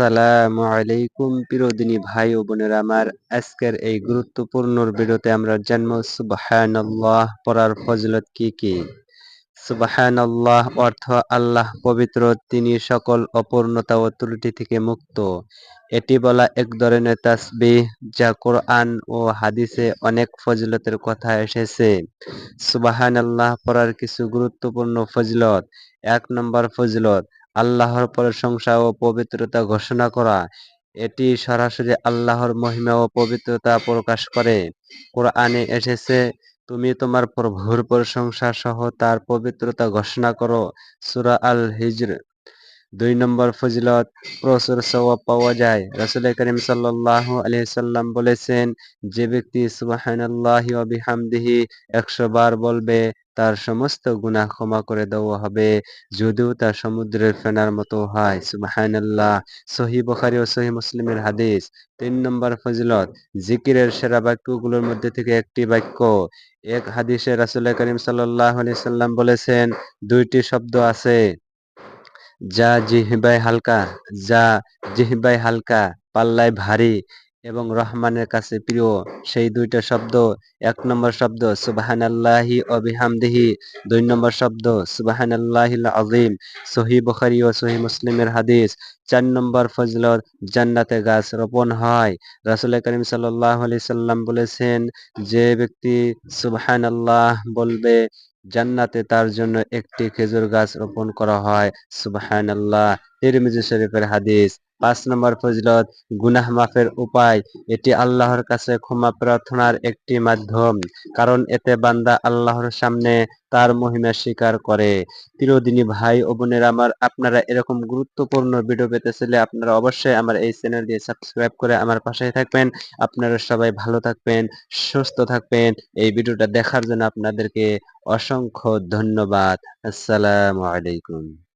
আসসালামু আলাইকুম, প্রিয়দিনী ভাই ও বোনেরা। আমার আজকের এই গুরুত্বপূর্ণ ভিডিওতে আমরা জানব, সুবহানাল্লাহ পড়ার ফজিলত কি কি? সুবহানাল্লাহ অর্থ আল্লাহ পবিত্র, তিনি সকল অপূর্ণতা ও ত্রুটি থেকে মুক্ত। এটি বলা এক ধরনের তাসবিহ, যা কোরআন ও হাদিসে অনেক ফজিলতের কথা এসেছে। সুবহানাল্লাহ পড়ার কিছু গুরুত্বপূর্ণ ফজিলত। এক নম্বর ফজিলত আল্লাহর প্রশংসা ও পবিত্রতা ঘোষণা করা। এটি সরাসরি আল্লাহর মহিমা ও পবিত্রতা প্রকাশ করে। কোরআনে এসেছে, তুমি তোমার প্রভুর প্রশংসা সহ তার পবিত্রতা ঘোষণা করো। সুরা আল হিজর দুই নম্বর ফজিলত, প্রচুর সওয়াব পাওয়া যায়। রাসুল করিম সাল্লাহ আলহিসাল্লাম বলেছেন, যে ব্যক্তি সুবাহানাল্লাহি একশো বার বলবে, তার সমস্ত গুনাহ ক্ষমা করে দেওয়া হবে, যদিও তা সমুদ্রের ফেনার মতো হয়। সুবাহানাল্লাহ। সহি বখারি ও সহি মুসলিমের হাদিস। তিন নম্বর ফজিলত, জিকিরের সেরা বাক্যগুলোর মধ্যে থেকে একটি বাক্য। এক হাদিসে রাসুল করিম সাল্লাহ আলি সাল্লাম বলেছেন, দুইটি শব্দ আছে। যা জিহবায় হালকা, যা জিহবায় হালকা, পাল্লায় ভারী এবং রহমানের কাছে প্রিয়। সেই দুইটা শব্দ, এক নম্বর শব্দ সুবাহান আল্লাহি অবিহামদিহি দুই নম্বর শব্দ সুবাহান আল্লাহিল আজিম সহি বখারি ও সহি মুসলিমের হাদিস। চার নম্বর ফজলত, জান্নাতে গাছ রোপণ হয়। রাসুল করিম সাল্লাহ আলি সাল্লাম বলেছেন, যে ব্যক্তি সুবাহান আল্লাহ বলবে জান্নাতে তার জন্য একটি খেজুর গাছ রোপণ করা হয়। সুবাহান আল্লাহ তিরমিজি শরীফের হাদিস। পাঁচ নম্বর ফজলত, গুনাহ মাফের উপায়, এটি আল্লাহর কাছে ক্ষমা প্রার্থনার একটি মাধ্যম, কারণ এতে বান্দা আল্লাহর সামনে তার মহিমা স্বীকার করে। চিরদিনী ভাই ও বোনের আমার, আপনারা এরকম গুরুত্বপূর্ণ ভিডিও পেতে চাইলে আপনারা অবশ্যই আমার এই চ্যানেল দিয়ে সাবস্ক্রাইব করে আমার পাশে থাকবেন। আপনারা সবাই ভালো থাকবেন, সুস্থ থাকবেন। এই ভিডিওটা দেখার জন্য আপনাদেরকে অসংখ্য ধন্যবাদ। আসসালামু আলাইকুম।